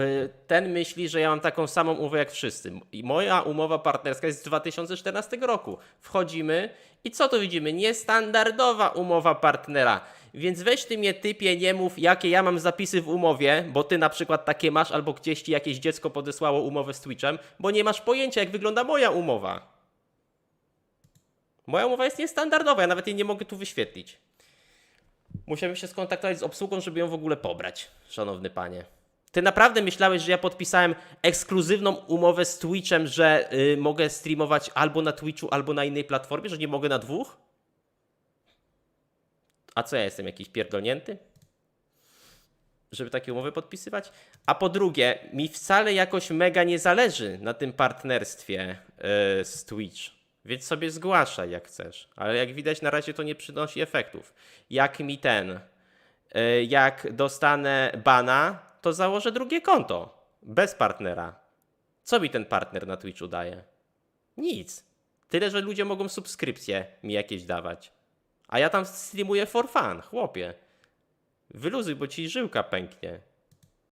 y, ten myśli, że ja mam taką samą umowę jak wszyscy. I moja umowa partnerska jest z 2014 roku. Wchodzimy i co tu widzimy? Niestandardowa umowa partnera. Więc weź ty mnie typie, nie mów, jakie ja mam zapisy w umowie, bo ty na przykład takie masz, albo gdzieś ci jakieś dziecko podesłało umowę z Twitchem, bo nie masz pojęcia, jak wygląda moja umowa. Moja umowa jest niestandardowa, ja nawet jej nie mogę tu wyświetlić. Musiałem się skontaktować z obsługą, żeby ją w ogóle pobrać, szanowny panie. Ty naprawdę myślałeś, że ja podpisałem ekskluzywną umowę z Twitchem, że y, mogę streamować albo na Twitchu, albo na innej platformie, że nie mogę na dwóch? A co ja jestem jakiś pierdolnięty? Żeby takie umowy podpisywać? A po drugie, mi wcale jakoś mega nie zależy na tym partnerstwie yy, z Twitch. Więc sobie zgłaszaj jak chcesz. Ale jak widać na razie to nie przynosi efektów. Jak mi ten, yy, jak dostanę bana, to założę drugie konto. Bez partnera. Co mi ten partner na Twitchu daje? Nic. Tyle, że ludzie mogą subskrypcje mi jakieś dawać. A ja tam streamuję for fun, chłopie. Wyluzuj, bo ci żyłka pęknie.